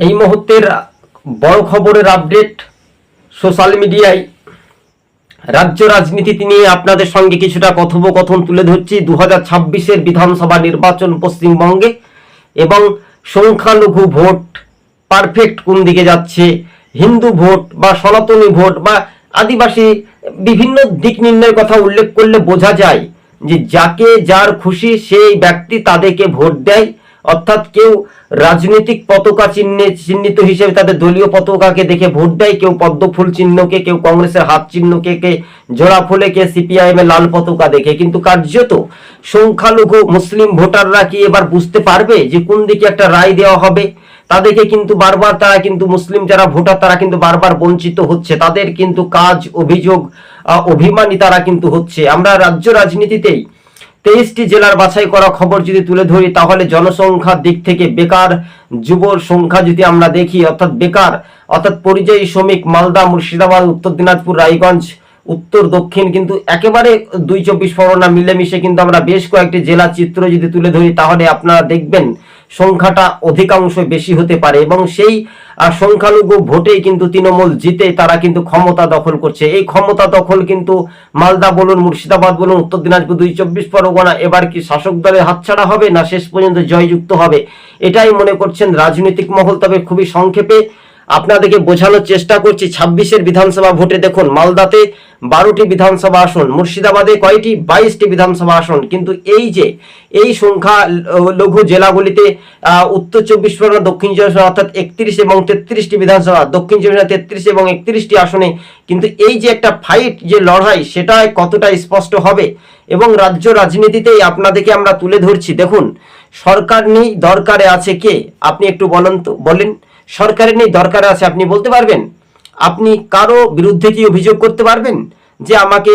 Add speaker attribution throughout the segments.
Speaker 1: এই মুহূর্তের বড় খবরের আপডেট সোশ্যাল মিডিয়ায় রাজ্য রাজনীতি নিয়ে আপনাদের সঙ্গে কিছুটা কথোপকথন তুলে ধরছি। দু হাজার ছাব্বিশের বিধানসভা নির্বাচন পশ্চিমবঙ্গে এবং সংখ্যালঘু ভোট পারফেক্ট কোন দিকে যাচ্ছে? হিন্দু ভোট বা সনাতনী ভোট বা আদিবাসী বিভিন্ন দিক নির্ণয়ের কথা উল্লেখ করলে বোঝা যায় যে যাকে যার খুশি সেই ব্যক্তি তাদেরকে ভোট দেয়। অর্থাৎ কেউ রাজনৈতিক পতাকা চিহ্নে চিহ্নিত হিসেবে তাদের দলীয় পতাকাকে দেখে ভোট দেয়, কেউ পদ্ম ফুল চিহ্নকে, কেউ কংগ্রেসের হাত চিহ্নকে, কে জোড়া ফুলে, কে সিপিআইএম এর লাল পতাকা দেখে। কিন্তু কার্যত সংখ্যালঘু মুসলিম ভোটাররা কি এবার বুঝতে পারবে যে কোন দিকে একটা রায় দেওয়া হবে? তাদেরকে কিন্তু বারবার তারা কিন্তু মুসলিম যারা ভোটার, তারা কিন্তু বারবার বঞ্চিত হচ্ছে। তাদের কিন্তু কাজ, অভিযোগ অভিমানী তারা কিন্তু হচ্ছে। আমরা রাজ্য রাজনীতিতেই তেইশটি জেলার বাছাই করা খবর যদি তুলে ধরি, তাহলে জনসংখ্যার দিক থেকে বেকার যুবর সংখ্যা যদি আমরা দেখি, অর্থাৎ বেকার, অর্থাৎ পরিযায়ী শ্রমিক মালদা, মুর্শিদাবাদ, উত্তর দিনাজপুর, রায়গঞ্জ, উত্তর, দক্ষিণ, কিন্তু একেবারে দুই চব্বিশ পরগনা মিলেমিশে কিন্তু আমরা বেশ কয়েকটি জেলা চিত্র যদি তুলে ধরি, তাহলে আপনারা দেখবেন সংখ্যাটা অধিকাংশ বেশি হতে পারে এবং সেই সংখ্যালঘু ভোটেই কিন্তু তৃণমূল জিতে তারা কিন্তু ক্ষমতা দখল করছে। এই ক্ষমতা দখল কিন্তু মালদা বলুন, মুর্শিদাবাদ বলুন, উত্তর দিনাজপুর দুই চব্বিশ পরগনা, এবার কি শাসক দলের হাতছাড়া হবে না শেষ পর্যন্ত জয়যুক্ত হবে? এটাই মনে করছেন রাজনৈতিক মহল, তবে খুবই সংক্ষেপে আপনাদেরকে বোঝানোর চেষ্টা করছি। ছাব্বিশের বিধানসভা ভোটে দেখুন, মালদাতে বারোটি বিধানসভা আসন, মুর্শিদাবাদে কয়টি? বাইশটি বিধানসভা আসন। কিন্তু এই যে, এই সংখ্যা লঘু জেলাগুলিতে উত্তর চব্বিশ পরগনা, দক্ষিণ চব্বিশ পরগনা, অর্থাৎ একত্রিশ এবং তেত্রিশটি বিধানসভা, দক্ষিণ চব্বিশ পরগনা তেত্রিশ এবং একত্রিশটি আসনে। কিন্তু এই যে একটা ফাইট যে লড়াই, সেটা কতটা স্পষ্ট হবে? এবং রাজ্য রাজনীতিতেই আপনাদেরকে আমরা তুলে ধরছি। দেখুন, সরকার নেই, দরকারে আছে কে? আপনি একটু বলেন তো, বলেন। সরকারের নেই, দরকার আছে, আপনি বলতে পারবেন? আপনি কারও বিরুদ্ধে কি অভিযোগ করতে পারবেন? যে আমাকে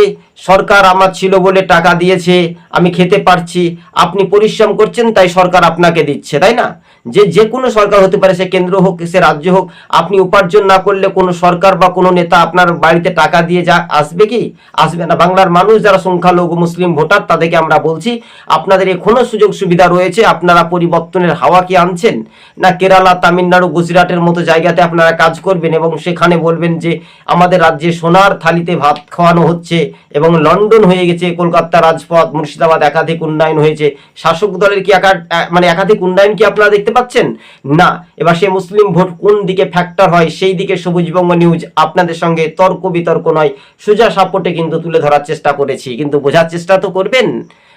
Speaker 1: সরকার আমার ছিল বলে টাকা দিয়েছে, আমি খেতে পারছি, আপনি পরিশ্রম করছেন, তাই সরকার আপনাকে দিচ্ছে, তাই না? যে যে কোনো সরকার হতে পারে, সে কেন্দ্র হোক, সে রাজ্য হোক, আপনি উপার্জন না করলে কোনো সরকার বা কোনো নেতা আপনার বাড়িতে টাকা দিয়ে যা, আসবে কি? আসবে না। বাংলার মানুষ যারা সংখ্যালঘু, মুসলিম ভোটার, তাদেরকে আমরা বলছি, আপনাদের এখনও সুযোগ সুবিধা রয়েছে, আপনারা পরিবর্তনের হাওয়া কি আনছেন? না কেরালা, তামিলনাড়ু, গুজরাটের মতো জায়গাতে আপনারা কাজ করবেন এবং সেখানে বলবেন যে, আমাদের রাজ্যে সোনার থালিতে ভাত খাওয়ানো হচ্ছে এবং লন্ডন হয়ে গেছে, কলকাতা, রাজপথ, মুর্শিদাবাদ একাধিক উন্নয়ন হয়েছে। শাসক দলের কি একা মানে একাধিক উন্নয়ন কি আপনারা দেখতে পাচ্ছেন? না। এবার সে মুসলিম ভোট কোন দিকে ফ্যাক্টর হয়, সেই দিকে সবুজবঙ্গ নিউজ আপনাদের সঙ্গে তর্ক বিতর্ক নয়। সোজা সাপোর্টে কিন্তু তুলে ধরার চেষ্টা করেছি, কিন্তু বোঝার চেষ্টা তো করবেন।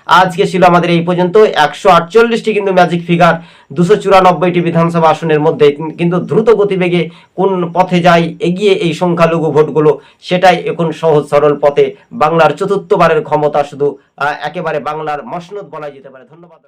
Speaker 1: আজকে ছিল আমাদের এই পর্যন্ত একশো আটচল্লিশটি কিন্তু ম্যাজিক ফিগার দুশো চুরানব্বইটি বিধানসভা আসনের মধ্যে, কিন্তু দ্রুত গতিবেগে কোন পথে যায় এগিয়ে এই সংখ্যালঘু ভোটগুলো, সেটাই এখন সহজ সরল পথে বাংলার চতুর্থবারের ক্ষমতা শুধু একেবারে বাংলার মসনদ বলা যেতে পারে। ধন্যবাদ।